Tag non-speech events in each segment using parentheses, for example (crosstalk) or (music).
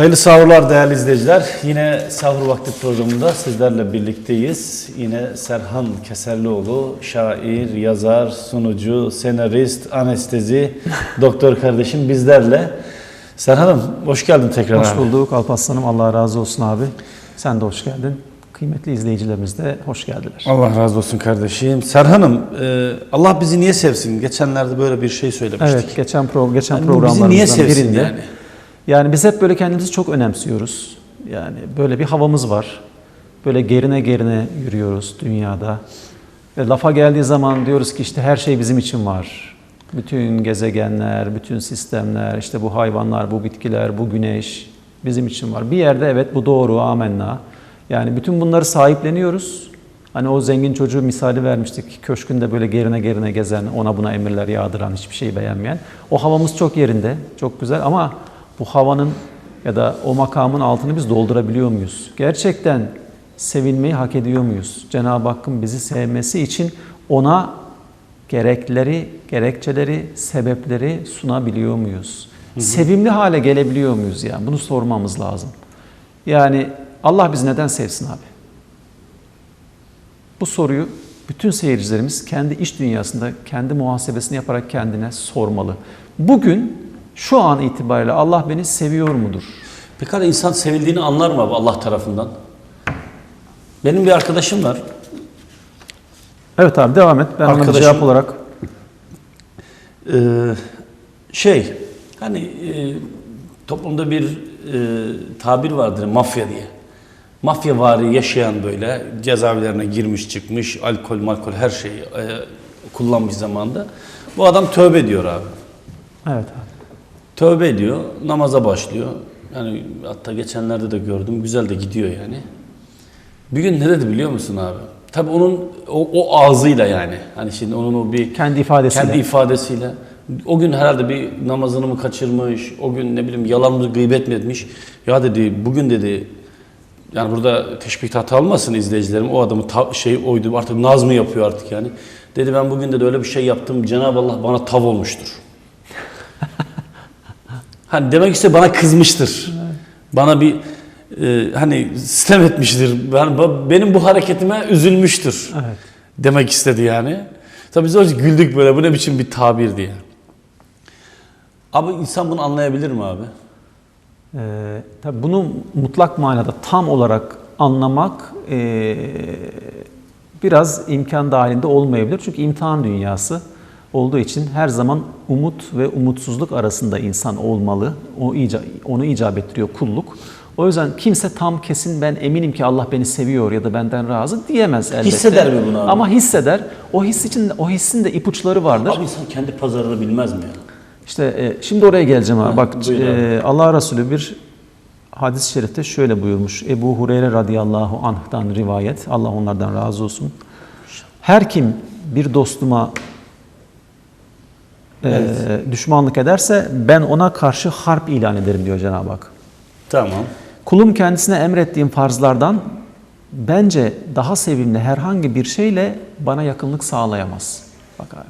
Hayırlı sahurlar değerli izleyiciler. Yine sahur vakti programında sizlerle birlikteyiz. Yine Serhan Keserlioğlu, şair, yazar, sunucu, senarist, anestezi, (laughs) doktor kardeşim bizlerle. Serhan'ım hoş geldin tekrar Hoş abi. bulduk Alparslan'ım. Allah razı olsun abi. Sen de hoş geldin. Kıymetli izleyicilerimiz de hoş geldiler. Allah razı olsun kardeşim. Serhan'ım e, Allah bizi niye sevsin? Geçenlerde böyle bir şey söylemiştik. Evet, geçen pro geçen Yani bizi programlarımızdan niye sevsin birinde. yani? Yani biz hep böyle kendimizi çok önemsiyoruz. Yani böyle bir havamız var. Böyle gerine gerine yürüyoruz dünyada. Ve lafa geldiği zaman diyoruz ki işte her şey bizim için var. Bütün gezegenler, bütün sistemler, işte bu hayvanlar, bu bitkiler, bu güneş bizim için var. Bir yerde evet bu doğru, amenna. Yani bütün bunları sahipleniyoruz. Hani o zengin çocuğu misali vermiştik. Köşkünde böyle gerine gerine gezen, ona buna emirler yağdıran, hiçbir şeyi beğenmeyen. O havamız çok yerinde, çok güzel ama bu havanın ya da o makamın altını biz doldurabiliyor muyuz? Gerçekten sevilmeyi hak ediyor muyuz? Cenab-ı Hakk'ın bizi sevmesi için ona gerekleri, gerekçeleri, sebepleri sunabiliyor muyuz? Sevimli hale gelebiliyor muyuz yani? Bunu sormamız lazım. Yani Allah bizi neden sevsin abi? Bu soruyu bütün seyircilerimiz kendi iç dünyasında kendi muhasebesini yaparak kendine sormalı. Bugün şu an itibariyle Allah beni seviyor mudur? Pekala insan sevildiğini anlar mı Allah tarafından? Benim bir arkadaşım var. Evet abi devam et. Ben ona Arkadaşım- cevap olarak Ee, şey hani e, toplumda bir e, tabir vardır mafya diye. Mafya vari yaşayan böyle cezaevlerine girmiş çıkmış alkol malkol her şeyi e, kullanmış zamanda. Bu adam tövbe diyor abi. evet abi. Tövbe ediyor, namaza başlıyor. Yani hatta geçenlerde de gördüm, güzel de gidiyor yani. Bir gün ne dedi biliyor musun abi? Tabii onun o, o ağzıyla yani. Hani şimdi onun o bir Kendi ifadesiyle. kendi ifadesiyle. O gün herhalde bir namazını mı kaçırmış, o gün ne bileyim yalan mı gıybet mi etmiş. Ya dedi bugün dedi yani burada teşbih hata almasın izleyicilerim. O adamı ta- şey oydu artık naz mı yapıyor artık yani. Dedi ben bugün de öyle bir şey yaptım. Cenab-ı Allah bana tav olmuştur. Hani demek işte bana kızmıştır. Bana bir e, hani sistem etmiştir. Ba- benim bu hareketime üzülmüştür. Evet. Demek istedi yani. Tabii biz orada güldük böyle bu ne biçim bir tabir diye. Abi insan bunu anlayabilir mi abi? Ee, tabii bunu mutlak manada tam olarak anlamak ee, biraz imkan dahilinde olmayabilir. Çünkü imtihan dünyası olduğu için her zaman umut ve umutsuzluk arasında insan olmalı. O ica, onu icap ettiriyor kulluk. O yüzden kimse tam kesin ben eminim ki Allah beni seviyor ya da benden razı diyemez elbette. Hisseder mi bunu abi? Ama hisseder. O his için o hissin de ipuçları vardır. Abi insan kendi pazarını bilmez mi ya? İşte e, şimdi oraya geleceğim abi. Bak buyur abi. e, Allah Resulü bir hadis-i şerifte şöyle buyurmuş. Ebu Hureyre radıyallahu anh'tan rivayet. Allah onlardan razı olsun. Her kim bir dostuma e, düşmanlık ederse ben ona karşı harp ilan ederim diyor Cenab-ı Hak. Tamam. Kulum kendisine emrettiğim farzlardan bence daha sevimli herhangi bir şeyle bana yakınlık sağlayamaz. Bak abi.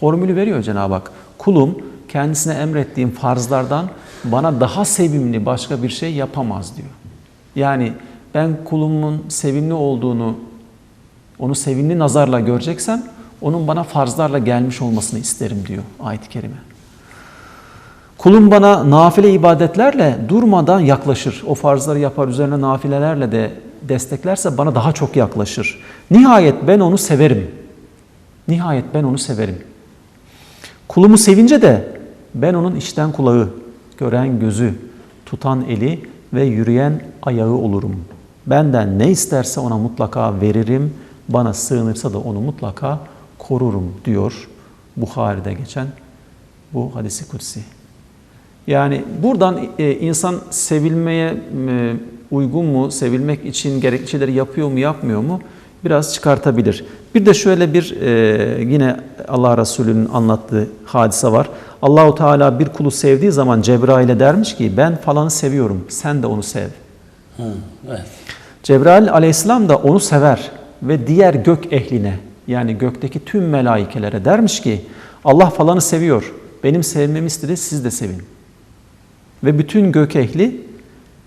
Formülü veriyor Cenab-ı Hak. Kulum kendisine emrettiğim farzlardan bana daha sevimli başka bir şey yapamaz diyor. Yani ben kulumun sevimli olduğunu, onu sevimli nazarla göreceksem onun bana farzlarla gelmiş olmasını isterim diyor ayet-i kerime. Kulum bana nafile ibadetlerle durmadan yaklaşır. O farzları yapar, üzerine nafilelerle de desteklerse bana daha çok yaklaşır. Nihayet ben onu severim. Nihayet ben onu severim. Kulumu sevince de ben onun işten kulağı, gören gözü, tutan eli ve yürüyen ayağı olurum. Benden ne isterse ona mutlaka veririm, bana sığınırsa da onu mutlaka korurum diyor Bukhari'de geçen bu hadisi kutsi. Yani buradan e, insan sevilmeye uygun mu, sevilmek için gerekli şeyleri yapıyor mu, yapmıyor mu biraz çıkartabilir. Bir de şöyle bir e, yine Allah Resulü'nün anlattığı hadise var. Allahu Teala bir kulu sevdiği zaman Cebrail'e dermiş ki ben falanı seviyorum, sen de onu sev. Hı, evet. Cebrail aleyhisselam da onu sever ve diğer gök ehline yani gökteki tüm melaikelere dermiş ki Allah falanı seviyor. Benim sevmemi istedi siz de sevin. Ve bütün gök ehli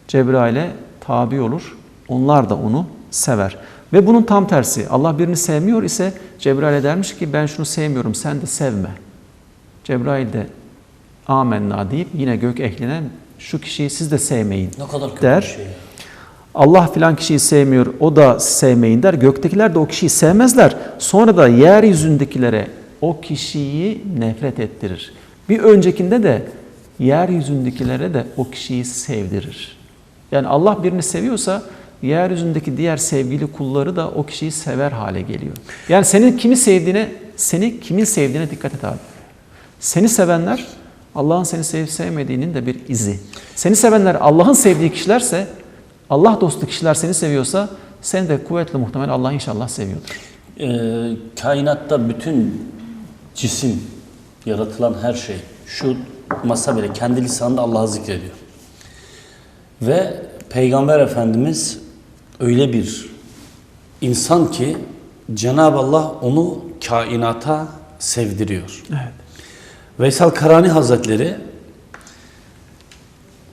Cebrail'e tabi olur. Onlar da onu sever. Ve bunun tam tersi. Allah birini sevmiyor ise Cebrail'e dermiş ki ben şunu sevmiyorum sen de sevme. Cebrail de amenna deyip yine gök ehline şu kişiyi siz de sevmeyin Ne kadar der. şey. Allah filan kişiyi sevmiyor, o da sevmeyin der. Göktekiler de o kişiyi sevmezler. Sonra da yeryüzündekilere o kişiyi nefret ettirir. Bir öncekinde de yeryüzündekilere de o kişiyi sevdirir. Yani Allah birini seviyorsa yeryüzündeki diğer sevgili kulları da o kişiyi sever hale geliyor. Yani senin kimi sevdiğine, seni kimin sevdiğine dikkat et abi. Seni sevenler Allah'ın seni sevip sevmediğinin de bir izi. Seni sevenler Allah'ın sevdiği kişilerse, Allah dostu kişiler seni seviyorsa seni de kuvvetli muhtemel Allah inşallah seviyordur. Ee, kainatta bütün cisim, yaratılan her şey, şu masa bile kendi lisanında Allah'ı zikrediyor. Ve Peygamber Efendimiz öyle bir insan ki Cenab-ı Allah onu kainata sevdiriyor. Evet. Veysel Karani Hazretleri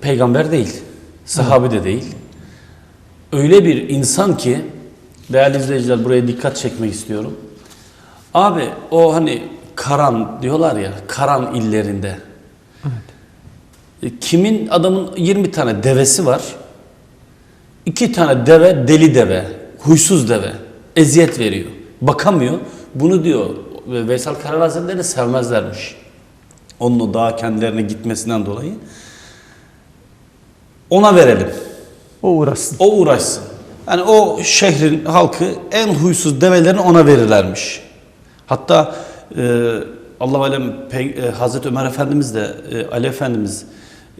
peygamber değil, sahabe de değil. Öyle bir insan ki değerli izleyiciler buraya dikkat çekmek istiyorum. Abi o hani Karan diyorlar ya, Karan illerinde. E, Kimin adamın 20 tane devesi var. İki tane deve deli deve, huysuz deve. Eziyet veriyor. Bakamıyor. Bunu diyor ve Veysel Karan Hazretleri sevmezlermiş. Onun o dağa kendilerine gitmesinden dolayı. Ona verelim. O uğraşsın. O uğraşsın. Yani o şehrin halkı en huysuz develerini ona verirlermiş. Hatta e, Allah alem e, Hazreti Ömer Efendimiz de e, Ali Efendimiz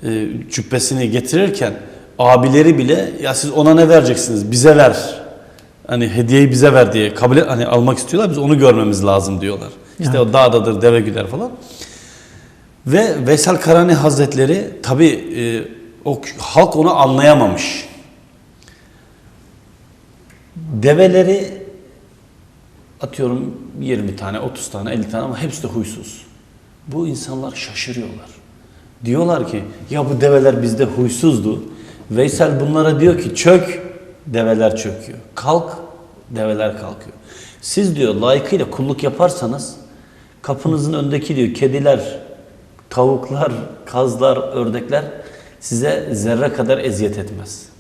e, cübbesini getirirken abileri bile ya siz ona ne vereceksiniz bize ver. Hani hediyeyi bize ver diye kabul et, hani almak istiyorlar biz onu görmemiz lazım diyorlar. İşte o dağdadır deve güder falan. Ve Veysel Karani Hazretleri tabi o halk onu anlayamamış. Develeri atıyorum 20 tane, 30 tane, 50 tane ama hepsi de huysuz. Bu insanlar şaşırıyorlar. Diyorlar ki ya bu develer bizde huysuzdu. Veysel bunlara diyor ki çök, develer çöküyor. Kalk, develer kalkıyor. Siz diyor layıkıyla kulluk yaparsanız kapınızın önündeki diyor kediler, tavuklar, kazlar, ördekler size zerre kadar eziyet etmez.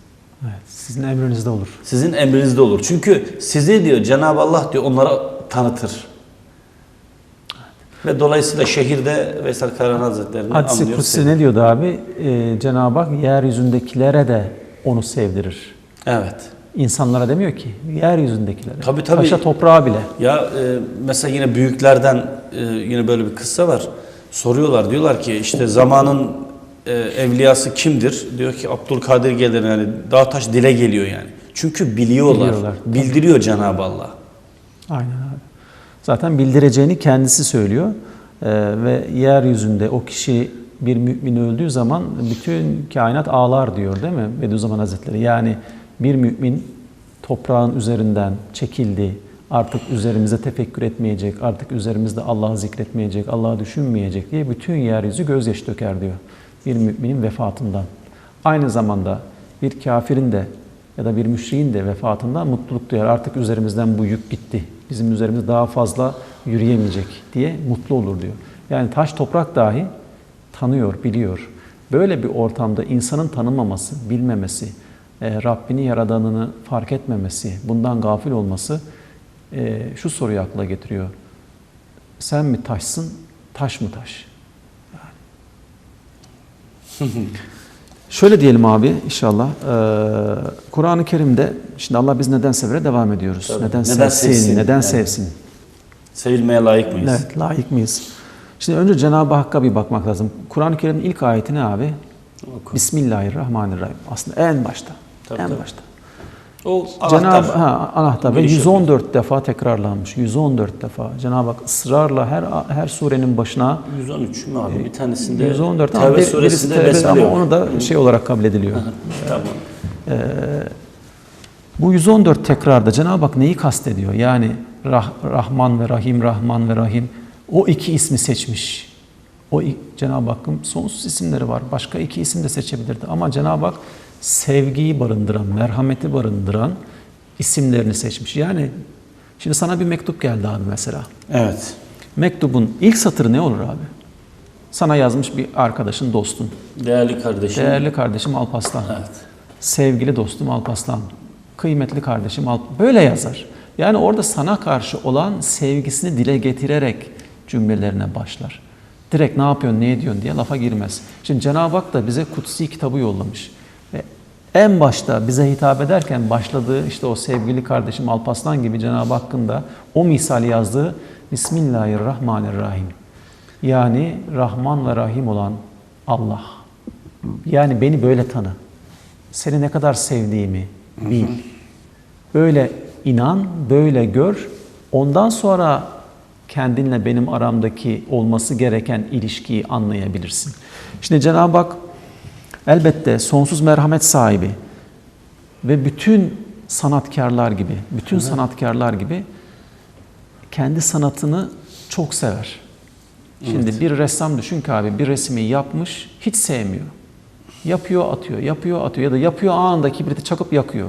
Evet, sizin emrinizde olur. Sizin emrinizde olur. Çünkü sizi diyor Cenab-ı Allah diyor onlara tanıtır. Ve dolayısıyla şehirde Veysel Karahan Hazretleri'ni Hadis-i anlıyor. Kutsi ne diyordu abi? Ee, Cenab-ı Hak yeryüzündekilere de onu sevdirir. Evet. İnsanlara demiyor ki, yeryüzündekilere. Tabii, tabii. Taşa toprağa bile. Ya e, mesela yine büyüklerden e, yine böyle bir kıssa var. Soruyorlar diyorlar ki işte zamanın e, evliyası kimdir? Diyor ki Abdülkadir gelir yani dağ taş dile geliyor yani. Çünkü biliyorlar. Biliyorlar. Bildiriyor Cenab-ı Allah. Aynen abi. Zaten bildireceğini kendisi söylüyor. Ee, ve yeryüzünde o kişi bir mümin öldüğü zaman bütün kainat ağlar diyor değil mi Bediüzzaman Hazretleri? Yani bir mümin toprağın üzerinden çekildi, artık üzerimize tefekkür etmeyecek, artık üzerimizde Allah'ı zikretmeyecek, Allah'ı düşünmeyecek diye bütün yeryüzü gözyaşı döker diyor bir müminin vefatından. Aynı zamanda bir kafirin de ya da bir müşriğin de vefatından mutluluk duyar. Artık üzerimizden bu yük gitti. Bizim üzerimiz daha fazla yürüyemeyecek diye mutlu olur diyor. Yani taş toprak dahi tanıyor, biliyor. Böyle bir ortamda insanın tanımaması, bilmemesi, e, Rabbini yaradanını fark etmemesi, bundan gafil olması e, şu soruyu akla getiriyor. Sen mi taşsın, taş mı taş? (laughs) Şöyle diyelim abi inşallah. Ee, Kur'an-ı Kerim'de şimdi Allah biz neden severe devam ediyoruz. Tabii. Neden, Neden sevsin, sevsin? neden Yani. sevsin? Sevilmeye layık mıyız? Evet, layık mıyız? Şimdi önce Cenab-ı Hakk'a bir bakmak lazım. Kur'an-ı Kerim'in ilk ayeti ne abi? Oku. Bismillahirrahmanirrahim. Aslında en başta. Tabii, en tabii. başta. O anahtar. ha, anahtar ve Giriş 114 defa tekrarlanmış. 114 defa. Cenab-ı Hak ısrarla her her surenin başına 113 mü abi? Bir tanesinde 114 ama Tevbe bir- suresinde besmele ama onu da şey olarak kabul ediliyor. Tamam. Bu 114 tekrarda Cenab-ı Hak neyi kastediyor? Yani Rah- Rahman ve Rahim, Rahman ve Rahim o iki ismi seçmiş. O Cenab-ı Hakk'ın sonsuz isimleri var. Başka iki isim de seçebilirdi. Ama Cenab-ı Hak sevgiyi barındıran, merhameti barındıran isimlerini seçmiş. Yani şimdi sana bir mektup geldi abi mesela. Evet. Mektubun ilk satırı ne olur abi? Sana yazmış bir arkadaşın, dostun. Değerli kardeşim. Değerli kardeşim Alpaslan. Evet. Sevgili dostum Alpaslan. Kıymetli kardeşim Alp. Böyle yazar. Yani orada sana karşı olan sevgisini dile getirerek cümlelerine başlar. Direkt ne yapıyorsun, ne ediyorsun diye lafa girmez. Şimdi Cenab-ı Hak da bize kutsi kitabı yollamış. En başta bize hitap ederken başladığı işte o sevgili kardeşim Alpaslan gibi Cenab-ı Hakk'ın da o misali yazdığı Bismillahirrahmanirrahim. Yani Rahman ve Rahim olan Allah. Yani beni böyle tanı. Seni ne kadar sevdiğimi bil. Böyle inan, böyle gör. Ondan sonra kendinle benim aramdaki olması gereken ilişkiyi anlayabilirsin. Şimdi Cenab-ı Hak elbette sonsuz merhamet sahibi ve bütün sanatkarlar gibi, bütün sanatkarlar gibi kendi sanatını çok sever. Şimdi bir ressam düşün ki abi bir resmi yapmış hiç sevmiyor. Yapıyor atıyor, yapıyor atıyor ya da yapıyor anında kibriti çakıp yakıyor.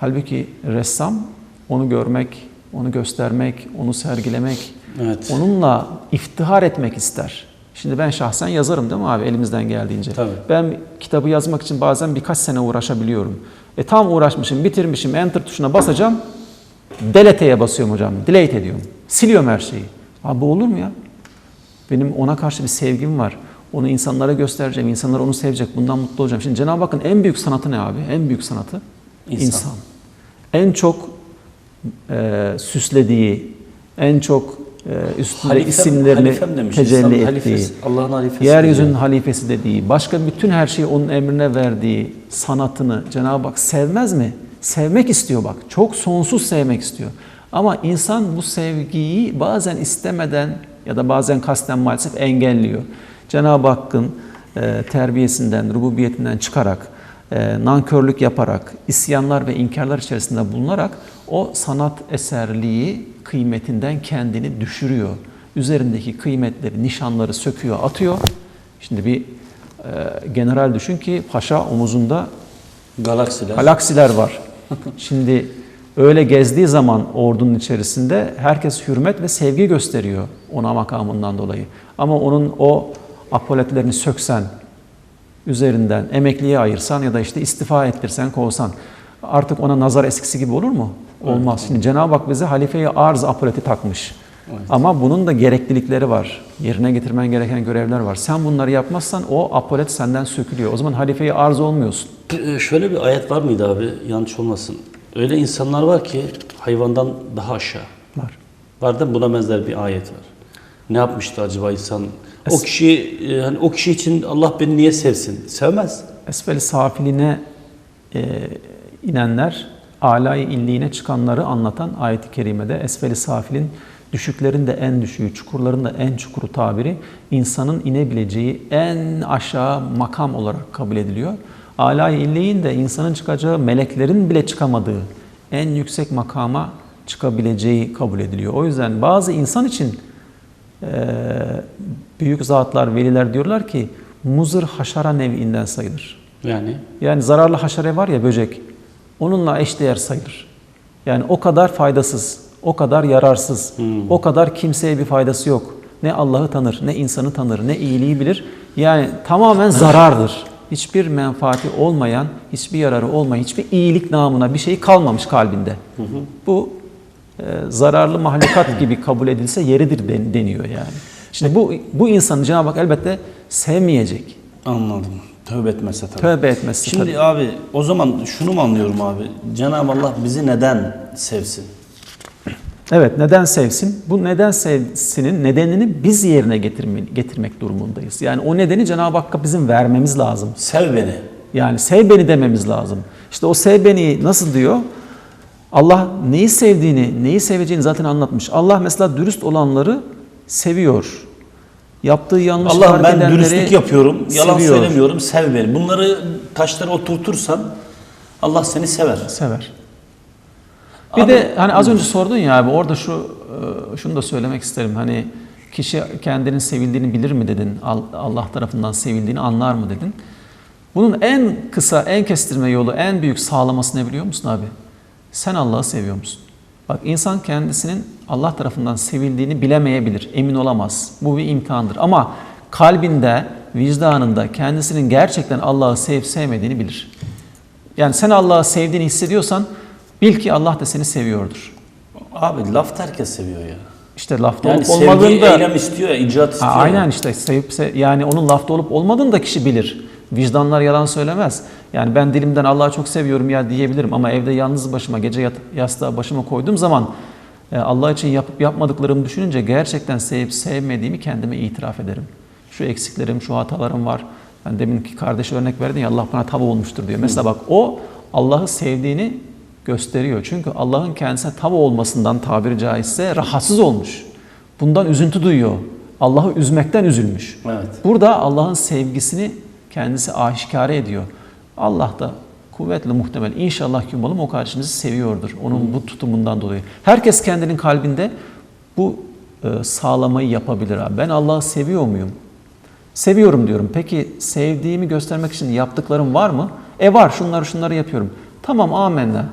Halbuki ressam onu görmek, onu göstermek, onu sergilemek, Evet. onunla iftihar etmek ister. Şimdi ben şahsen yazarım değil mi abi elimizden geldiğince. Tabii. Ben kitabı yazmak için bazen birkaç sene uğraşabiliyorum. E tam uğraşmışım, bitirmişim, enter tuşuna basacağım. Delete'ye basıyorum hocam. Delete ediyorum. Siliyorum her şeyi. Abi bu olur mu ya? Benim ona karşı bir sevgim var. Onu insanlara göstereceğim. İnsanlar onu sevecek. Bundan mutlu olacağım. Şimdi Cenab-ı Hakk'ın en büyük sanatı ne abi? En büyük sanatı İnsan. En çok e, süslediği, en çok üstünde Halifem- isimlerini demiş. tecelli ettiği, Allah'ın halifesi yeryüzünün diyor. halifesi dediği, başka bütün her şeyi onun emrine verdiği sanatını Cenab-ı Hak sevmez mi? Sevmek istiyor bak. Çok sonsuz sevmek istiyor. Ama insan bu sevgiyi bazen istemeden ya da bazen kasten maalesef engelliyor. Cenab-ı Hakk'ın e, terbiyesinden, rububiyetinden çıkarak, e, nankörlük yaparak, isyanlar ve inkarlar içerisinde bulunarak o sanat eserliği kıymetinden kendini düşürüyor. Üzerindeki kıymetleri, nişanları söküyor, atıyor. Şimdi bir e, general düşün ki paşa omuzunda Galaksiler. galaksiler var. Şimdi öyle gezdiği zaman ordunun içerisinde herkes hürmet ve sevgi gösteriyor ona makamından dolayı. Ama onun o apoletlerini söksen, üzerinden emekliye ayırsan ya da işte istifa ettirsen, kovsan artık ona nazar eskisi gibi olur mu? Olmaz. Şimdi Cenab-ı Hak bize halifeyi arz apoleti takmış. Ama bunun da gereklilikleri var. Yerine getirmen gereken görevler var. Sen bunları yapmazsan o apolet senden sökülüyor. O zaman halifeyi arz olmuyorsun. Ee, Şöyle bir ayet var mıydı abi? Yanlış olmasın. Öyle insanlar var ki hayvandan daha aşağı. Var. Var mi? Buna benzer bir ayet var. Ne yapmıştı acaba insan? O kişi e, hani o kişi için Allah beni niye sevsin? Sevmez. Esfel-i safiline e, inenler, alay illiğine çıkanları anlatan ayet-i kerimede esfel-i safilin düşüklerin de en düşüğü, çukurların da en çukuru tabiri insanın inebileceği en aşağı makam olarak kabul ediliyor. Alay illiğin de insanın çıkacağı, meleklerin bile çıkamadığı en yüksek makama çıkabileceği kabul ediliyor. O yüzden bazı insan için ee, büyük zatlar, veliler diyorlar ki muzır haşara nev'inden sayılır. Yani Yani zararlı haşere var ya böcek, onunla eşdeğer sayılır. Yani o kadar faydasız, o kadar yararsız, o kadar kimseye bir faydası yok. Ne Allah'ı tanır, ne insanı tanır, ne iyiliği bilir. Yani tamamen zarardır. Hiçbir menfaati olmayan, hiçbir yararı olmayan, hiçbir iyilik namına bir şey kalmamış kalbinde. Bu e, zararlı mahlukat gibi kabul edilse yeridir den- deniyor yani. Şimdi bu bu insanı Cenab-ı Hak elbette sevmeyecek. anladım. Tövbe etmese tabii. Tövbe etmesi Şimdi tabii. abi o zaman şunu mu anlıyorum abi? Cenab-ı Allah bizi neden sevsin? Evet neden sevsin? Bu neden sevsinin nedenini biz yerine getirme, getirmek durumundayız. Yani o nedeni Cenab-ı Hakk'a bizim vermemiz lazım. Sev beni. Yani sev beni dememiz lazım. İşte o sev beni nasıl diyor? Allah neyi sevdiğini, neyi seveceğini zaten anlatmış. Allah mesela dürüst olanları seviyor. Yaptığı yanlışlar Allah ben dürüstlük yapıyorum, yalan seviyor, söylemiyorum, sev beni. Bunları taşlara oturtursan Allah seni sever. Sever. Bir Abi- de hani az önce sordun ya abi orada şu e, şunu da söylemek isterim. Hani kişi kendinin sevildiğini bilir mi dedin? Al- Allah tarafından sevildiğini anlar mı dedin? Bunun en kısa, en kestirme yolu, en büyük sağlaması ne biliyor musun abi? Sen Allah'ı seviyor musun? Bak insan kendisinin Allah tarafından sevildiğini bilemeyebilir, emin olamaz. Bu bir imtihandır. Ama kalbinde, vicdanında kendisinin gerçekten Allah'ı sevip sevmediğini bilir. Yani sen Allah'ı sevdiğini hissediyorsan bil ki Allah da seni seviyordur. Abi laf herkes seviyor ya. İşte lafta Yani olup olmadığını da eylem istiyor ya, icraat Ha, istiyor. aynen işte sevip se- yani onun lafta olup olmadığını da kişi bilir. Vicdanlar yalan söylemez. Yani ben dilimden Allah'ı çok seviyorum ya diyebilirim ama evde yalnız başıma gece yat- yastığa başıma koyduğum zaman e, Allah için yapıp yapmadıklarımı düşününce gerçekten sevip sevmediğimi kendime itiraf ederim. Şu eksiklerim, şu hatalarım var. Ben deminki kardeş örnek verdin ya Allah bana tabi olmuştur diyor. Mesela bak o Allah'ı sevdiğini gösteriyor. Çünkü Allah'ın kendisine tabi olmasından tabiri caizse rahatsız olmuş. Bundan üzüntü duyuyor. Allah'ı üzmekten üzülmüş. Evet. Burada Allah'ın sevgisini kendisi aşikare ediyor. Allah da kuvvetli muhtemel inşallah ki umalım o kardeşimizi seviyordur. Onun bu tutumundan dolayı. Herkes kendinin kalbinde bu e, sağlamayı yapabilir abi. Ben Allah'ı seviyor muyum? Seviyorum diyorum. Peki sevdiğimi göstermek için yaptıklarım var mı? E var şunları şunları yapıyorum. Tamam amenna.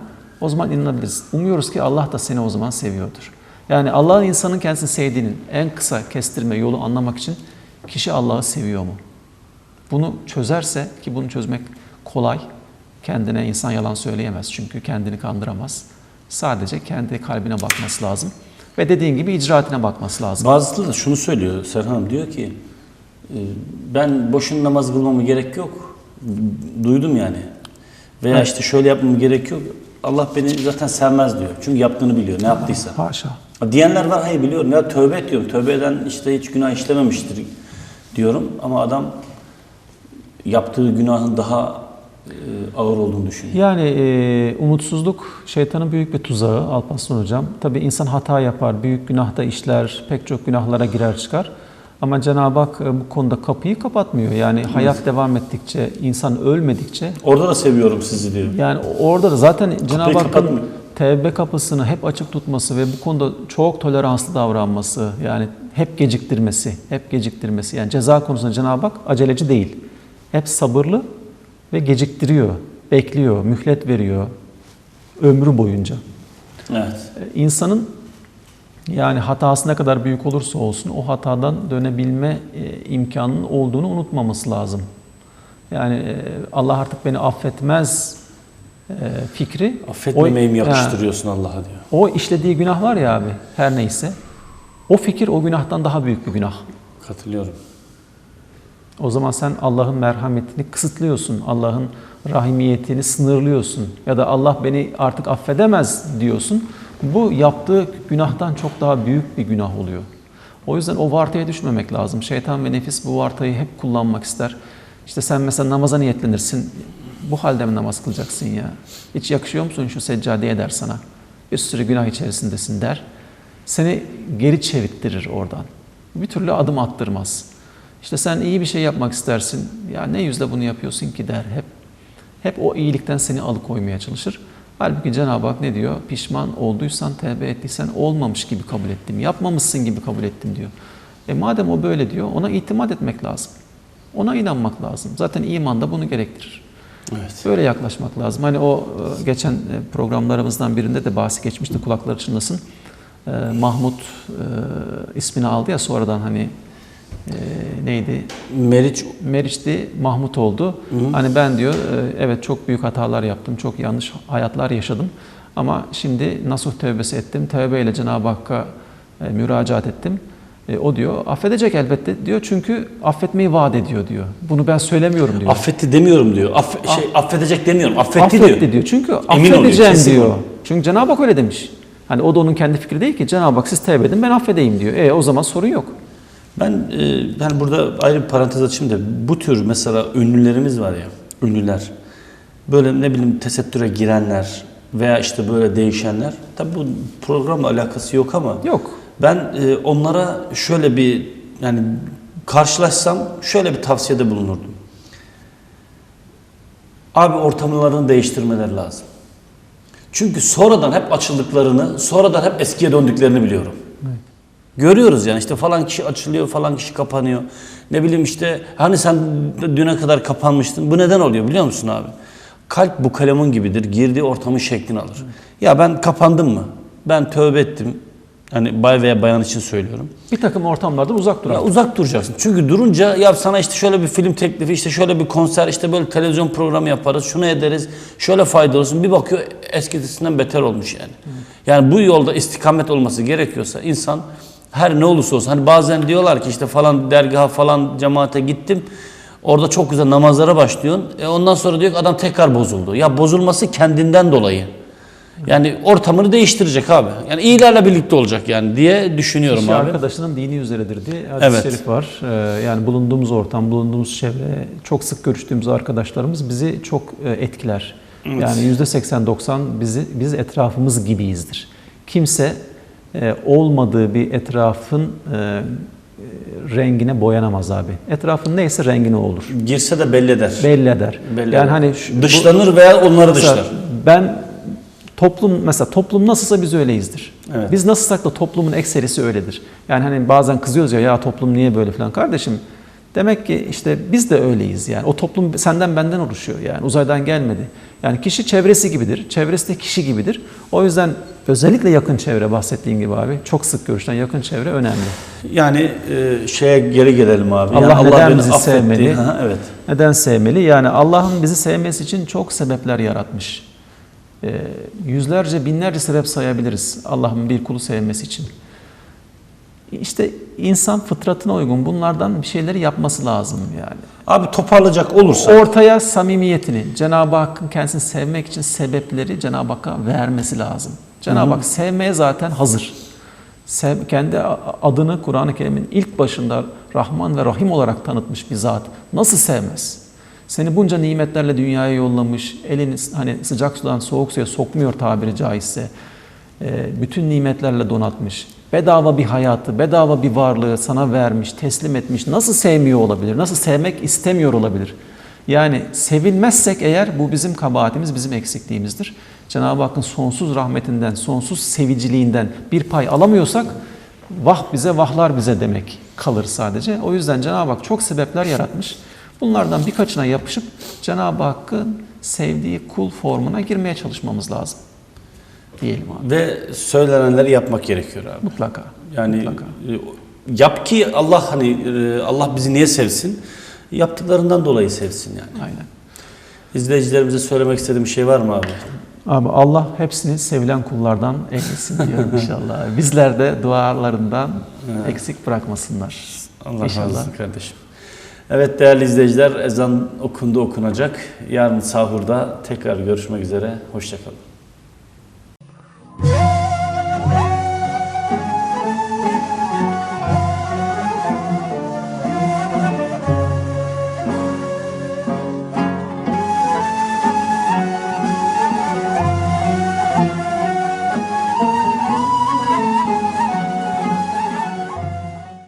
O zaman inanabiliriz. Umuyoruz ki Allah da seni o zaman seviyordur. Yani Allah'ın insanın kendisini sevdiğinin en kısa kestirme yolu anlamak için kişi Allah'ı seviyor mu? Bunu çözerse ki bunu çözmek kolay. Kendine insan yalan söyleyemez çünkü kendini kandıramaz. Sadece kendi kalbine bakması lazım. Ve dediğin gibi icraatine bakması lazım. Bazıları da şunu söylüyor Serhan diyor ki e, ben boşun namaz kılmama gerek yok. Duydum yani. Veya Evet. işte şöyle yapmam gerek yok. Allah beni zaten sevmez diyor. Çünkü yaptığını biliyor. Ne yaptıysa. Haşa. Diyenler var hayır biliyorum. Ya tövbe et diyorum. Tövbe eden işte hiç günah işlememiştir diyorum. Ama adam yaptığı günahın daha ağır olduğunu düşünüyor. Yani e, umutsuzluk şeytanın büyük bir tuzağı Alparslan Hocam. Tabi insan hata yapar, büyük günahta işler, pek çok günahlara girer çıkar. Ama Cenab-ı Hak e, bu konuda kapıyı kapatmıyor. Yani hayat devam ettikçe, insan ölmedikçe Orada da seviyorum sizi diyor. yani orada da zaten Cenab-ı Hakk'ın tevbe kapısını hep açık tutması ve bu konuda çok toleranslı davranması, yani hep geciktirmesi, hep geciktirmesi. Yani ceza konusunda Cenab-ı Hak aceleci değil. Hep sabırlı ve geciktiriyor, bekliyor, mühlet veriyor ömrü boyunca. Evet. E, İnsanın yani hatası ne kadar büyük olursa olsun o hatadan dönebilme e, imkanının olduğunu unutmaması lazım. Yani e, Allah artık beni affetmez fikri. Affetmemeyi mi yakıştırıyorsun Allah'a diyor. O işlediği günah var ya abi her neyse. O fikir o günahtan daha büyük bir günah. Katılıyorum. O zaman sen Allah'ın merhametini kısıtlıyorsun. Allah'ın rahimiyetini sınırlıyorsun. Ya da Allah beni artık affedemez diyorsun. Bu yaptığı günahtan çok daha büyük bir günah oluyor. O yüzden o vartaya düşmemek lazım. Şeytan ve nefis bu vartayı hep kullanmak ister. İşte sen mesela namaza niyetlenirsin. Bu halde mi namaz kılacaksın ya? Hiç yakışıyor musun şu seccadeye der sana. Bir sürü günah içerisindesin der. Seni geri çevirttirir oradan. Bir türlü adım attırmaz. İşte sen iyi bir şey yapmak istersin. Ya ne yüzle bunu yapıyorsun ki der hep. Hep o iyilikten seni alıkoymaya çalışır. Halbuki Cenab-ı Hak ne diyor? Pişman olduysan, tevbe ettiysen olmamış gibi kabul ettim. Yapmamışsın gibi kabul ettim diyor. E madem o böyle diyor, ona itimat etmek lazım. Ona inanmak lazım. Zaten iman da bunu gerektirir. Evet. Böyle yaklaşmak lazım. Hani o e, geçen e, programlarımızdan birinde de bahsi geçmişti kulakları çınlasın. E, Mahmut ismini aldı ya sonradan hani e, neydi? Meriç Meriç'ti Mahmut oldu. Hani ben diyor e, evet çok büyük hatalar yaptım, çok yanlış hayatlar yaşadım. Ama şimdi nasuh tövbesi ettim. Tövbeyle Cenab-ı Hakk'a e, müracaat ettim. E, o diyor affedecek elbette diyor çünkü affetmeyi vaat ediyor diyor. Bunu ben söylemiyorum diyor. affetti demiyorum diyor. Aff şey, affedecek demiyorum. Affetti, Affetti diyor. diyor. Çünkü Emin oluyor, affedeceğim kesin diyor. oluyor. Çünkü Cenab-ı Hak öyle demiş. Hani o da onun kendi fikri değil ki. Cenab-ı Hak siz tevbe edin ben affedeyim diyor. E o zaman sorun yok. Ben e, yani burada ayrı bir parantez açayım da bu tür mesela ünlülerimiz var ya, ünlüler. Böyle ne bileyim tesettüre girenler veya işte böyle değişenler. Tabi bu programla alakası yok ama Yok. ben e, onlara şöyle bir yani karşılaşsam şöyle bir tavsiyede bulunurdum. Abi ortamlarını değiştirmeleri lazım. Çünkü sonradan hep açıldıklarını, sonradan hep eskiye döndüklerini biliyorum. Görüyoruz yani işte falan kişi açılıyor, falan kişi kapanıyor. Ne bileyim işte hani sen düne kadar kapanmıştın. Bu neden oluyor biliyor musun abi? Kalp bu kalemun gibidir. Girdiği ortamın şeklini alır. Ya ben kapandım mı? Ben tövbe ettim. Hani bay veya bayan için söylüyorum. Bir takım ortamlardan uzak. Ya uzak duracaksın. Çünkü durunca ya sana işte şöyle bir film teklifi, işte şöyle bir konser, işte böyle televizyon programı yaparız, şunu ederiz, şöyle faydalı olsun. Bir bakıyor eskisinden beter olmuş yani. Yani bu yolda istikamet olması gerekiyorsa insan her ne olursa olsun. Hani bazen diyorlar ki işte falan dergaha falan cemaate gittim. Orada çok güzel namazlara başlıyorsun. E ondan sonra diyor ki adam tekrar bozuldu. Ya bozulması kendinden dolayı. Yani ortamını değiştirecek abi. Yani iyilerle birlikte olacak yani diye düşünüyorum Kişi abi. arkadaşının dini üzeridir diye hadis-i Evet. şerif var. Ee, yani bulunduğumuz ortam, bulunduğumuz çevre, çok sık görüştüğümüz arkadaşlarımız bizi çok e, etkiler. Yani yüzde 80-90 bizi biz etrafımız gibiyizdir. Kimse e, olmadığı bir etrafın e, rengine boyanamaz abi. Etrafın neyse rengine olur. Girse de belli eder. Belli eder. Belli yani eder. hani şu- bu- dışlanır veya onları dışlar. ben toplum mesela toplum nasılsa biz öyleyizdir. Evet. Biz nasılsak da toplumun ekserisi öyledir. Yani hani bazen kızıyoruz ya ya toplum niye böyle falan kardeşim. Demek ki işte biz de öyleyiz yani. O toplum senden benden oluşuyor yani uzaydan gelmedi. Yani kişi çevresi gibidir. Çevresi de kişi gibidir. O yüzden özellikle yakın çevre bahsettiğin gibi abi çok sık görüşülen yakın çevre önemli. Yani e, şeye geri gelelim abi. Allah yani neden beni bizi affetti. sevmeli? Ha, evet. Neden sevmeli? Yani Allah'ın bizi sevmesi için çok sebepler yaratmış. Ee, yüzlerce, binlerce sebep sayabiliriz Allah'ın bir kulu sevmesi için. İşte insan fıtratına uygun bunlardan bir şeyleri yapması lazım yani. Abi toparlayacak olursa Ortaya samimiyetini, Cenab-ı Hakk'ın kendisini sevmek için sebepleri Cenab-ı Hakk'a vermesi lazım. Cenab-ı Hak sevmeye zaten hazır. Sev, kendi adını Kur'an-ı Kerim'in ilk başında Rahman ve Rahim olarak tanıtmış bir zat. Nasıl sevmez? Seni bunca nimetlerle dünyaya yollamış, elini hani sıcak sudan soğuk suya sokmuyor tabiri caizse. Ee, bütün nimetlerle donatmış. Bedava bir hayatı, bedava bir varlığı sana vermiş, teslim etmiş. Nasıl sevmiyor olabilir? Nasıl sevmek istemiyor olabilir? Yani sevilmezsek eğer bu bizim kabahatimiz, bizim eksikliğimizdir. Cenab-ı Hakk'ın sonsuz rahmetinden, sonsuz seviciliğinden bir pay alamıyorsak vah bize vahlar bize demek kalır sadece. O yüzden Cenab-ı Hak çok sebepler yaratmış. Bunlardan birkaçına yapışıp Cenab-ı Hakk'ın sevdiği kul formuna girmeye çalışmamız lazım. Diyelim abi. ve söylenenleri yapmak gerekiyor abi. Mutlaka. Yani Mutlaka. e, yap ki Allah hani e, Allah bizi niye sevsin? Yaptıklarından dolayı sevsin yani. Aynen. İzleyicilerimize söylemek istediğim bir şey var mı abi? Abi Allah hepsini sevilen kullardan eylesin diyorum (laughs) inşallah. Bizler de dualarından eksik bırakmasınlar. Allah İnşallah. razı olsun kardeşim. Evet değerli izleyiciler ezan okundu okunacak. Yarın sahurda tekrar görüşmek üzere. Hoşçakalın.